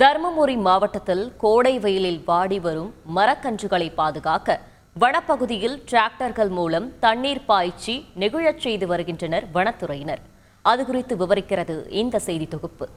தருமபுரி மாவட்டத்தில் கோடை வெயிலில் வாடி வரும் மரக்கன்றுகளை பாதுகாக்க வனப்பகுதியில் டிராக்டர்கள் மூலம் தண்ணீர் பாய்ச்சி நெகிழச் செய்து வருகின்றனர் வனத்துறையினர். அது குறித்து விவரிக்கிறது இந்த செய்தி தொகுப்பு.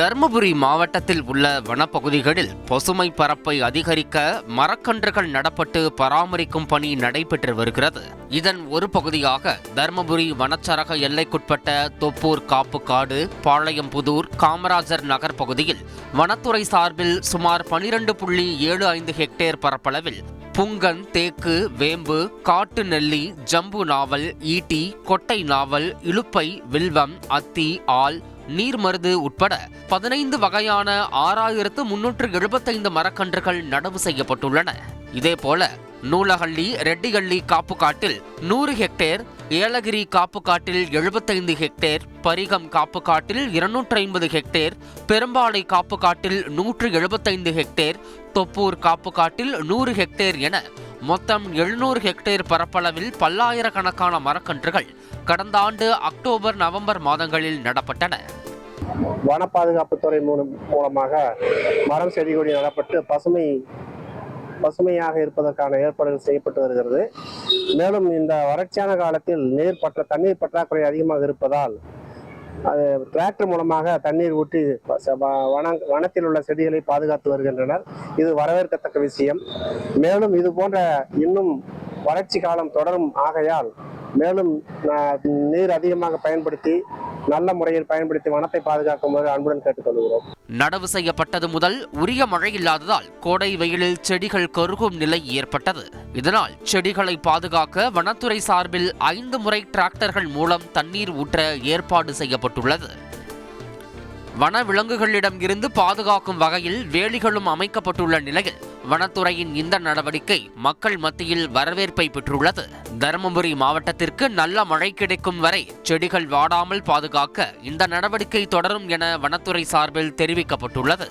தருமபுரி மாவட்டத்தில் உள்ள வனப்பகுதிகளில் பசுமை பரப்பை அதிகரிக்க மரக்கன்றுகள் நடப்பட்டு பராமரிக்கும் பணி நடைபெற்று வருகிறது. இதன் ஒரு பகுதியாக தருமபுரி வனச்சரக எல்லைக்குட்பட்ட தொப்பூர் காப்புக்காடு பாளையம்புதூர் காமராஜர் நகர் பகுதியில் வனத்துறை சார்பில் சுமார் பனிரெண்டு புள்ளி ஏழு ஐந்து ஹெக்டேர் பரப்பளவில் புங்கன் தேக்கு வேம்பு காட்டு நெல்லி ஜம்பு நாவல் ஈட்டி கொட்டை நாவல் இலுப்பை வில்வம் அத்தி ஆல் நீர்மருது உட்பட பதினைந்து வகையான ஆறாயிரத்து முன்னூற்று எழுபத்தைந்து மரக்கன்றுகள் நடவு செய்யப்பட்டுள்ளன. இதேபோல நூலகள்ளி ரெட்டிகள்ளி காப்புக்காட்டில் நூறு ஹெக்டேர் ஏலகிரி காப்புக்காட்டில் எழுபத்தைந்து ஹெக்டேர் பரிகம் காப்புக்காட்டில் இருநூற்றி ஐம்பது ஹெக்டேர் பெரும்பாலை காப்புக்காட்டில் நூற்று எழுபத்தைந்து ஹெக்டேர் தொப்பூர் காப்புக்காட்டில் நூறு ஹெக்டேர் என மொத்தம் எழுநூறு ஹெக்டேர் பரப்பளவில் பல்லாயிரக்கணக்கான மரக்கன்றுகள் கடந்த ஆண்டு அக்டோபர் நவம்பர் மாதங்களில் நடப்பட்டன. வன பாதுகாப்புத்துறை மூலம் மூலமாக மரம் செடி கொடி நடப்பட்டு பசுமை பசுமையாக இருப்பதற்கான ஏற்பாடுகள் செய்யப்பட்டு வருகிறது. மேலும் இந்த வறட்சியான காலத்தில் நீர் பற்ற தண்ணீர் பற்றாக்குறை அதிகமாக இருப்பதால் அது டிராக்டர் மூலமாக தண்ணீர் ஊற்றி வ- வன வனத்தில் உள்ள செடிகளை பாதுகாத்து வருகின்றனர். இது வரவேற்கத்தக்க விஷயம். மேலும் இது போன்ற இன்னும் வறட்சி காலம் தொடரும் ஆகையால் மேலும் நீர் அதிகமாக பயன்படுத்தி நல்ல முறையில் பயன்படுத்தி வனத்தை பாதுகாக்குமாறு அன்புடன் கேட்டுக்கொள்கிறோம். நடவு செய்யப்பட்டது முதல் உரிய மழை இல்லாததால் கோடை வெயிலில் செடிகள் கருகும் நிலை ஏற்பட்டது. இதனால் செடிகளை பாதுகாக்க வனத்துறை சார்பில் ஐந்து முறை டிராக்டர்கள் மூலம் தண்ணீர் ஊற்ற ஏற்பாடு செய்யப்பட்டுள்ளது. வன விலங்குகளிடம் இருந்து பாதுகாக்கும் வகையில் வேலிகளும் அமைக்கப்பட்டுள்ள நிலையில் வனத்துறையின் இந்த நடவடிக்கை மக்கள் மத்தியில் வரவேற்பை பெற்றுள்ளது. தருமபுரி மாவட்டத்திற்கு நல்ல மழை கிடைக்கும் வரை செடிகள் வாடாமல் பாதுகாக்க இந்த நடவடிக்கை தொடரும் என வனத்துறை சார்பில் தெரிவிக்கப்பட்டுள்ளது.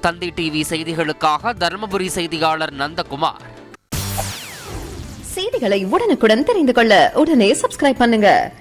தந்தி டிவி செய்திகளுக்காக தருமபுரி செய்தியாளர் நந்தகுமார். செய்திகளை உடனுக்குடன் தெரிந்து கொள்ள உடனே சப்ஸ்கிரைப் பண்ணுங்க.